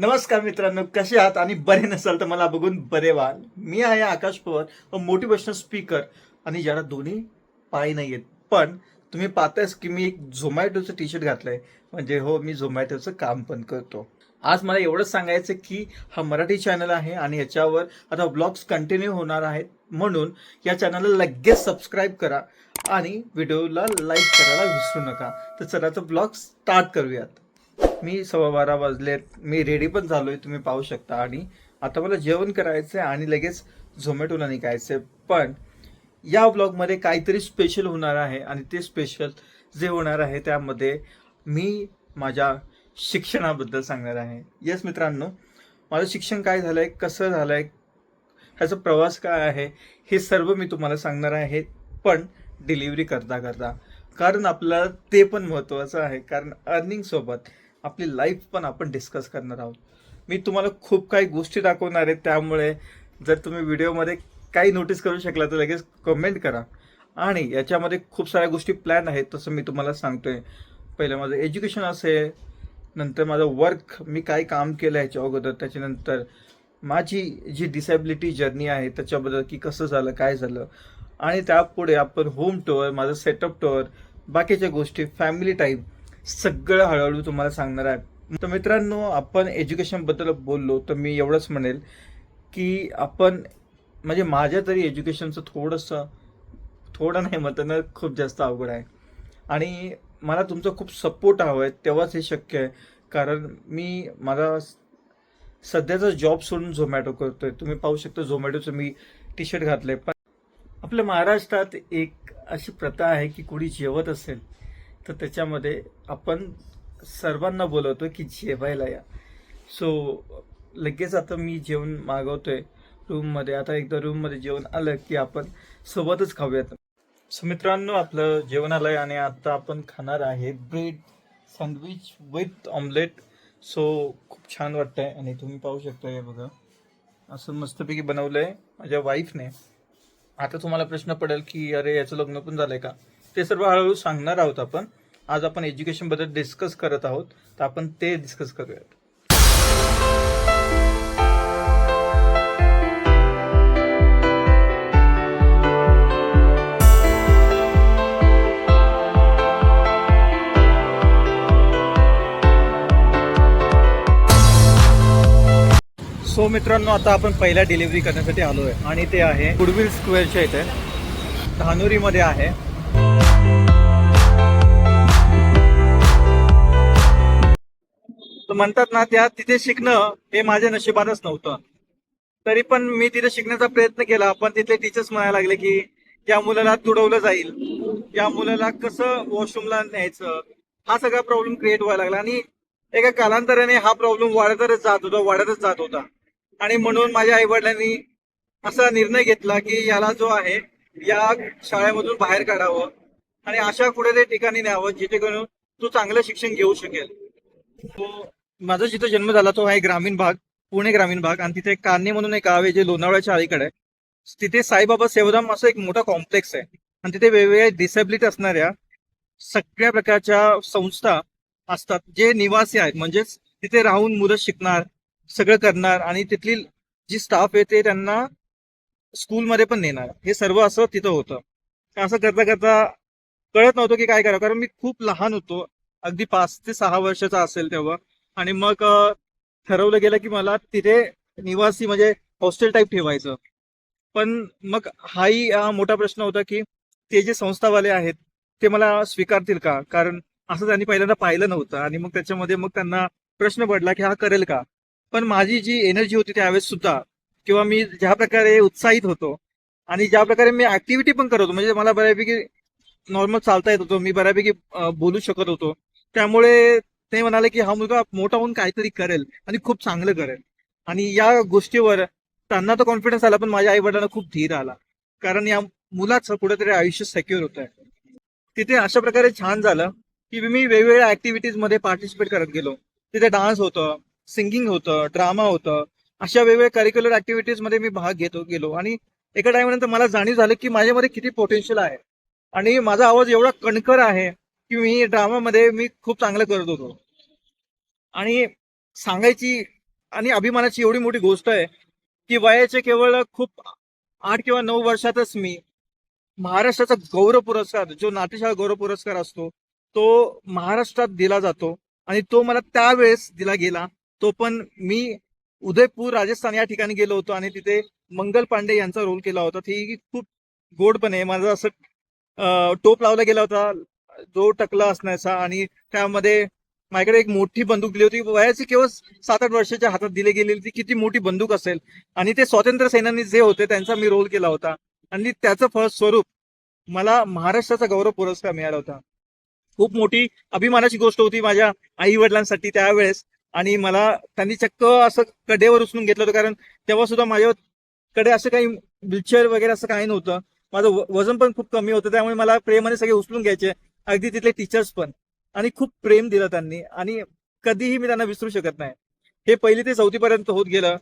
नमस्कार मित्रांनो कसे आहात आणि बरे नसाल तर मला बघून बरे व्हाल. मी आहे आकाश पवार व मोटिवेशनल स्पीकर आणि ज्याला दोन्ही पाय नाही आहेत. पण तुम्ही पाहतायच की मी एक झोमॅटोचं टी शर्ट घातलंय. म्हणजे हो मी झोमॅटोचं काम पण करतो. आज मला एवढंच सांगायचं की हा मराठी चॅनल आहे आणि याच्यावर आता ब्लॉग्स कंटिन्यू होणार आहेत. म्हणून या चॅनलला लगेच सबस्क्राईब करा आणि व्हिडिओला लाईक करायला विसरू नका. तर चला तर ब्लॉग स्टार्ट करूयात. मी सव्वा बारा वाजलेत मी रेडी पण झालोय तुम्ही पाहू शकता. आणि आता मला जेवण करायचंय आणि लगेच झोमॅटोला निघायचंय. पण या ब्लॉगमध्ये काहीतरी स्पेशल होणार आहे आणि ते स्पेशल जे होणार आहे त्यामध्ये मी माझ्या शिक्षणाबद्दल सांगणार आहे. येस मित्रांनो माझं शिक्षण काय झालंय कसं झालंय ह्याचा प्रवास काय आहे हे सर्व मी तुम्हाला सांगणार आहे. पण डिलिव्हरी करता करता कारण आपल्याला ते पण महत्त्वाचं आहे. कारण अर्निंगसोबत आपली लाईफ पण आपण डिस्कस करणार आहोत. मी तुम्हाला खूप काही गोष्टी दाखवणार आहे त्यामुळे जर तुम्ही व्हिडिओमध्ये काही नोटीस करू शकला तर लगेच कमेंट करा. आणि याच्यामध्ये खूप साऱ्या गोष्टी प्लॅन आहेत तसं मी तुम्हाला सांगतोय. पहिलं माझं एज्युकेशन असेल नंतर माझं वर्क मी काय काम केलं ह्याच्या अगोदर त्याच्यानंतर माझी जी डिसेबिलिटी जर्नी आहे त्याच्याबद्दल की कसं झालं काय झालं. आणि त्यापुढे आपण होम टूअर माझं सेटअप टोअर बाकीच्या गोष्टी फॅमिली टाईम सगळं हळूहळू तुम्हाला सांगणार आहे. तर मित्रांनो आपण एज्युकेशनबद्दल बोललो तर मी एवढंच म्हणेल की आपण म्हणजे माझ्या तरी एज्युकेशनचं थोडंसं थोडं नाही म्हणताना खूप जास्त अवघड आहे. आणि मला तुमचा खूप सपोर्ट हवा आहे तेव्हाच हे शक्य आहे. कारण मी माझा सध्याचा जॉब सोडून झोमॅटो करतोय. तुम्ही पाहू शकता झोमॅटोचं मी टी शर्ट घातलं आहे पण आपल्या महाराष्ट्रात एक अशी प्रथा आहे की कोणी जेवत असेल तर त्याच्यामध्ये आपण सर्वांना बोलवतो की जेवायला या. सो लगेच आता मी जेवण मागवतोय रूममध्ये. आता एकदा रूममध्ये जेवण आलं की आपण सोबतच खाऊयात. सो मित्रांनो आपलं जेवण आलंय आणि आता आपण खाणार आहे bread sandwich with omelette. So खूप छान वाटतंय आणि तुम्ही पाहू शकता हे बघा. असं मस्तपैकी बनवलंय माझ्या वाईफने आता तुम्हाला प्रश्न पडेल की अरे याचं लग्न पण झालंय का? ते सर्व हळूहळू सांगणार आहोत आपण. आज आपण एज्युकेशनबद्दल डिस्कस करत आहोत. तर आपण ते डिस्कस करूयात. सो मित्रांनो आता आपण पहिल्या डिलिव्हरी करण्यासाठी आलो आहे आणि ते आहे गुडविल स्क्वेअरच्या इथे. धानुरीमध्ये आहे. म्हणतात ना त्या तिथे शिकणं हे माझ्या नशिबातच नव्हतं. तरी पण मी तिथे शिकण्याचा प्रयत्न केला पण तिथले टीचर्स म्हणायला लागले की या मुलाला तुडवलं जाईल. या मुलाला कसं वॉशरूमला न्यायचं? हा सगळा प्रॉब्लेम क्रिएट व्हायला लागला आणि एका कालांतराने हा प्रॉब्लेम वाढतच जात होता वाढतच जात होता. आणि म्हणून माझ्या आई वडिलांनी असा निर्णय घेतला की याला जो आहे या शाळेमधून बाहेर काढावं आणि अशा कुठेतरी ठिकाणी न्यावं जिथे करून तू चांगलं शिक्षण घेऊ शकेल. माझा जिथं जन्म झाला तो आहे ग्रामीण भाग पुणे ग्रामीण भाग. आणि तिथे कान्हे म्हणून एक गाव आहे जे लोणावळ्याच्या अलीकडे आहे. तिथे साईबाबा सेवाधाम असं एक मोठा कॉम्प्लेक्स आहे. आणि तिथे वेगवेगळ्या डिसेबिलिटी असणाऱ्या सगळ्या प्रकारच्या संस्था असतात जे निवासी आहेत. म्हणजेच तिथे राहून मुलं शिकणार सगळं करणार आणि तिथली जी स्टाफ आहे ते त्यांना स्कूलमध्ये पण नेणार. हे सर्व असं तिथं होतं. असं करता करता कळत नव्हतं की काय करावं. कारण मी खूप लहान होतो. अगदी पाच ते सहा वर्षाचा असेल तेव्हा. आणि मग ठरवलं गेलं की मला तिथे निवासी म्हणजे हॉस्टेल टाईप ठेवायचं. पण मग हाही मोठा प्रश्न होता की ते जे संस्थावाले आहेत ते मला स्वीकारतील का? कारण असं त्यांनी पहिल्यांदा पाहिलं नव्हतं आणि मग त्याच्यामध्ये मग त्यांना प्रश्न पडला की हा करेल का? पण माझी जी एनर्जी होती त्यावेळेस सुद्धा किंवा मी ज्या प्रकारे उत्साहित होतो आणि ज्या प्रकारे मी ऍक्टिव्हिटी पण करत होतो म्हणजे मला बऱ्यापैकी नॉर्मल चालता येत होतो मी बऱ्यापैकी बोलू शकत होतो. त्यामुळे ते म्हणाले की हा मुलगा मोठा होऊन काहीतरी करेल आणि खूप चांगलं करेल. आणि या गोष्टीवर त्यांना तर कॉन्फिडन्स आला पण माझ्या आई वडिलांना खूप धीर आला. कारण या मुलाचं कुठेतरी आयुष्य सेक्युअर होत आहे तिथे अशा प्रकारे छान झालं की मी वेगवेगळ्या ऍक्टिव्हिटीजमध्ये पार्टिसिपेट करत गेलो. तिथे डान्स होतं सिंगिंग होतं ड्रामा होतं. अशा वेगवेगळ्या करिक्युलर ऍक्टिव्हिटीजमध्ये मी भाग घेतो गेलो. आणि एका टाइमनंतर मला जाणीव झालं की माझ्यामध्ये किती पोटेन्शियल आहे. आणि माझा आवाज एवढा कणकर आहे की मी ड्रामामध्ये मी खूप चांगलं करत होतो. आणि सांगायची आणि अभिमानाची एवढी मोठी गोष्ट आहे की वयाचे केवळ खूप आठ किंवा नऊ वर्षातच मी महाराष्ट्राचा गौरव पुरस्कार जो नाट्यशाळा गौरव पुरस्कार असतो तो महाराष्ट्रात दिला जातो आणि तो मला त्यावेळेस दिला गेला. तो पण मी उदयपूर राजस्थान या ठिकाणी गेलो होतो आणि तिथे मंगल पांडे यांचा रोल केला होता. ती खूप गोडपणे माझा माझं असं टोप लावला गेला होता. जो टकला असण्याचा आणि त्यामध्ये माझ्याकडे एक मोठी बंदूक दिली होती. वयाची केवळ सात आठ वर्षाच्या हातात दिली गेलेली होती. किती मोठी बंदूक असेल. आणि ते स्वातंत्र्य सेनानी जे होते त्यांचा मी रोल केला होता. आणि त्याचं फळ स्वरूप मला महाराष्ट्राचा गौरव पुरस्कार मिळाला होता. खूप मोठी अभिमानाची गोष्ट होती माझ्या आई वडिलांसाठी त्यावेळेस. आणि मला त्यांनी चक्क असं कडेवर उचलून घेतलं होतं. कारण तेव्हा सुद्धा माझ्याकडे असं काही व्हीलचेअर वगैरे असं काही नव्हतं. माझं वजन पण खूप कमी होतं. त्यामुळे मला प्रेमाने सगळे उचलून घ्यायचे. अगदी तिथले टीचर्स पण. आणि खूप प्रेम दिलं त्यांनी. आणि कधीही मी त्यांना विसरू शकत नाही. हे पहिली ते चौथी पर्यंत होत गेलं.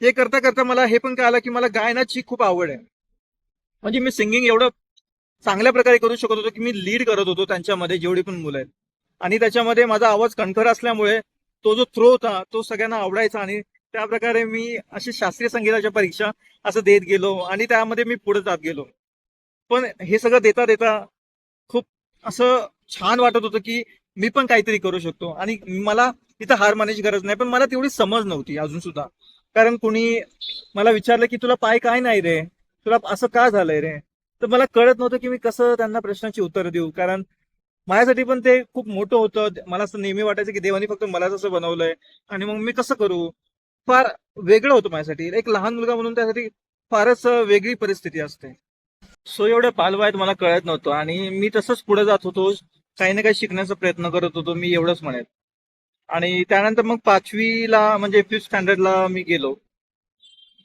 हे करता करता मला हे पण कळालं की मला गायनाची खूप आवड आहे. म्हणजे मी सिंगिंग एवढं चांगल्या प्रकारे करू शकत होतो की मी लीड करत होतो त्यांच्यामध्ये जेवढी पण मुलं आहेत. आणि त्याच्यामध्ये माझा आवाज कणखर असल्यामुळे तो जो थ्रो होता तो सगळ्यांना आवडायचा आणि त्या प्रकारे मी अशी शास्त्रीय संगीताच्या परीक्षा असं देत गेलो आणि त्यामध्ये मी पुढे जात गेलो. पण हे सगळं देता देता असं छान वाटत होतं की मी पण काहीतरी करू शकतो. आणि मला इथं हार मानायची गरज नाही पण मला तेवढी समज नव्हती अजून सुद्धा. कारण कुणी मला विचारलं की तुला पाय काय नाही रे? तुला असं का झालंय रे? तर मला कळत नव्हतं की मी कसं त्यांना प्रश्नाची उत्तर देऊ. कारण माझ्यासाठी पण ते खूप मोठं होतं. मला असं नेहमी वाटायचं की देवानी फक्त मलाच असं बनवलंय. आणि मग मी कसं करू? फार वेगळं होतं माझ्यासाठी. एक लहान मुलगा म्हणून त्यासाठी फारच वेगळी परिस्थिती असते. सो एवढ्या आहेत मला कळत नव्हतं. आणि मी तसंच पुढे जात होतो. काही ना काही शिकण्याचा प्रयत्न करत होतो मी एवढंच म्हणेल आणि त्यानंतर मग पाचवीला म्हणजे फिफ्थ स्टँडर्डला मी गेलो.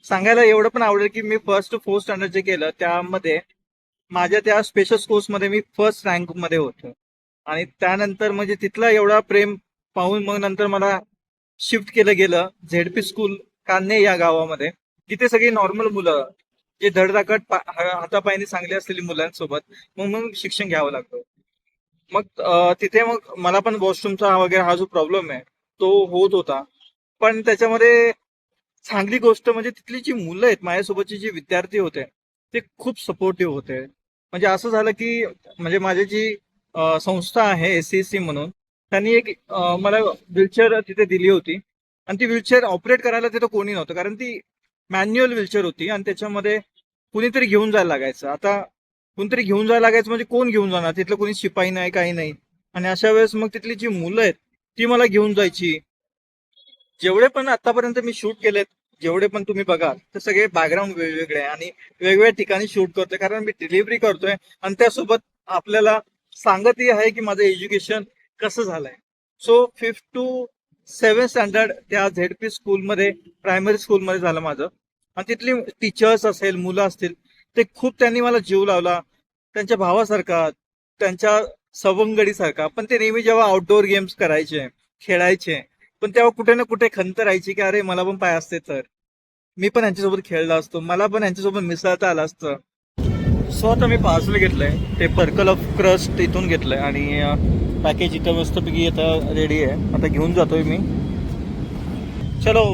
सांगायला एवढं पण आवडेल की मी फर्स्ट फोर्थ स्टँडर्ड जे केलं त्यामध्ये माझ्या त्या स्पेशल कोर्समध्ये मी फर्स्ट रँकमध्ये होतो. आणि त्यानंतर म्हणजे तिथला एवढा प्रेम पाहून मग नंतर मला शिफ्ट केलं गेलं. झेडपी स्कूल कान्हे या गावामध्ये. तिथे सगळी नॉर्मल मुलं जे धडधाकट पा- हातापायाने चांगली असलेली मुलांसोबत मग मग शिक्षण घ्यावं लागतं. मग तिथे मग मला पण वॉशरूमचा वगैरे हा जो प्रॉब्लेम आहे तो होत होता. पण त्याच्यामध्ये चांगली गोष्ट म्हणजे तिथली जी मुलं आहेत माझ्यासोबतचे जे विद्यार्थी होते ते खूप सपोर्टिव्ह होते. म्हणजे असं झालं की म्हणजे माझी जी संस्था आहे एस सी म्हणून त्यांनी एक मला व्हीलचेअर तिथे दिली होती. आणि ती व्हीलचेअर ऑपरेट करायला तिथं कोणी नव्हतं कारण ती मॅन्युअल व्हीलचेअर होती आणि त्याच्यामध्ये कुणीतरी घेऊन जायला लागायचं. आता कोणतरी घेऊन जायला लागायचं म्हणजे कोण घेऊन जाणार? तिथलं कोणी शिपाई नाही काही नाही. आणि अशा वेळेस मग तिथली जी मुलं आहेत ती मला घेऊन जायची. जेवढे पण आतापर्यंत मी शूट केलेत जेवढे पण तुम्ही बघा ते सगळे बॅकग्राऊंड वेगवेगळे आहे आणि वेगवेगळ्या ठिकाणी शूट करतोय. कारण मी डिलिव्हरी करतोय आणि त्यासोबत आपल्याला सांगतही आहे की माझं एज्युकेशन कसं झालंय. So fifth to seven standard त्या झेडपी स्कूलमध्ये प्रायमरी स्कूलमध्ये झालं माझं. आणि तिथली टीचर्स असेल मुलं असतील ते खूप त्यांनी मला जीव लावला. त्यांच्या भावासारखा त्यांच्या सवंगडीसारखा. पण ते नेहमी जेव्हा आउटडोअर गेम्स करायचे खेळायचे पण तेव्हा कुठे ना कुठे खंत राहायची की अरे मला पण पाय असते तर. मी पण यांच्यासोबत खेळला असतो मला पण यांच्यासोबत मिसळता आलं असतं. सो आता मी पार्सल घेतलंय ते पर्कल ऑफ क्रस्ट इथून घेतलंय आणि पॅकेज इथं मस्तपैकी आता रेडी आहे. आता घेऊन जातोय मी. चलो!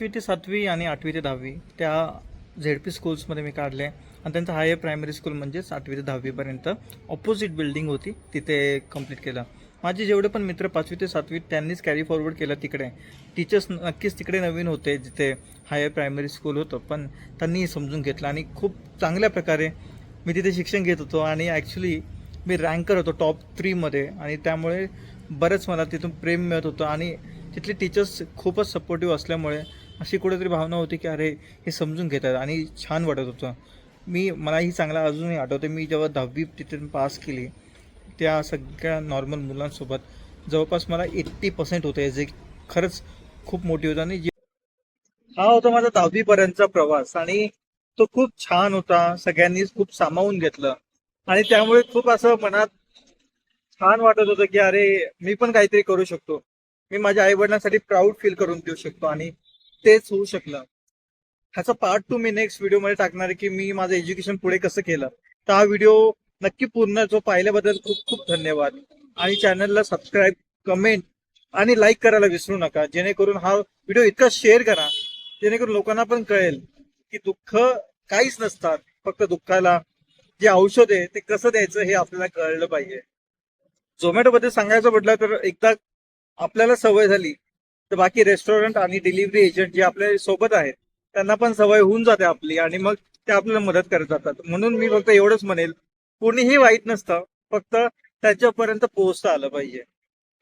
पाचवी ते सातवी आणि आठवी ते दहावी त्या झेड पी स्कूल्समध्ये मी काढले. आणि त्यांचं हायर प्रायमरी स्कूल म्हणजेच आठवी ते दहावीपर्यंत ऑपोजिट बिल्डिंग होती. तिथे कंप्लीट केलं. माझे जेवढे पण मित्र पाचवी ते सातवी त्यांनीच कॅरी फॉरवर्ड केलं तिकडे. टीचर्स नक्कीच तिकडे नवीन होते जिथे हायर प्रायमरी स्कूल होतं. पण त्यांनी समजून घेतलं आणि खूप चांगल्या प्रकारे मी तिथे शिक्षण घेत होतो आणि ॲक्च्युली मी रँकर होतो टॉप थ्रीमध्ये आणि त्यामुळे बरंच मला तिथून प्रेम मिळत होतं. आणि तिथले टीचर्स खूपच सपोर्टिव्ह असल्यामुळे अशी कुठेतरी भावना होती की अरे हे समजून घेतात आणि छान वाटत होतं. मी मलाही चांगला अजूनही आठवते मी जेव्हा दहावी तिथून पास केली त्या सगळ्या नॉर्मल मुलांसोबत जवळपास मला एट्टी पर्सेंट होते जे खरंच खूप मोठी होतं आणि जे हा होता माझा दहावीपर्यंतचा प्रवास आणि तो खूप छान होता. सगळ्यांनीच खूप सामावून घेतलं. आणि त्यामुळे खूप असं मनात छान वाटत होतं की अरे मी पण काहीतरी करू शकतो. मी माझ्या आई वडिलांसाठी प्राऊड फील करून देऊ शकतो आणि तेच होऊ शकलं. ह्याचा पार्ट टू मी नेक्स्ट व्हिडिओमध्ये टाकणार आहे की मी माझं एज्युकेशन पुढे कसं केलं. तर हा व्हिडिओ नक्की पूर्ण जो पाहिल्याबद्दल खूप खूप धन्यवाद. आणि चॅनलला सबस्क्राईब कमेंट आणि लाईक करायला विसरू नका. जेणेकरून हा व्हिडिओ इतका शेअर करा जेणेकरून लोकांना पण कळेल की दुःख काहीच नसतात. फक्त दुःखाला जे औषध आहे ते कसं द्यायचं हे आपल्याला कळलं पाहिजे. झोमॅटो बद्दल सांगायचं म्हटलं तर एकदा आपल्याला सवय झाली तर बाकी रेस्टॉरंट आणि डिलिव्हरी एजंट जे आपल्यासोबत आहेत त्यांना पण सवय होऊन जाते आपली आणि मग ते आपल्याला मदत करत जातात. म्हणून मी फक्त एवढंच म्हणेल कोणीही वाईट नसतं फक्त त्याच्यापर्यंत पोहोचता आलं पाहिजे.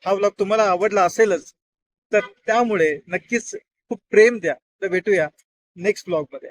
हा ब्लॉग तुम्हाला आवडला असेलच तर त्यामुळे नक्कीच खूप प्रेम द्या. तर भेटूया नेक्स्ट ब्लॉगमध्ये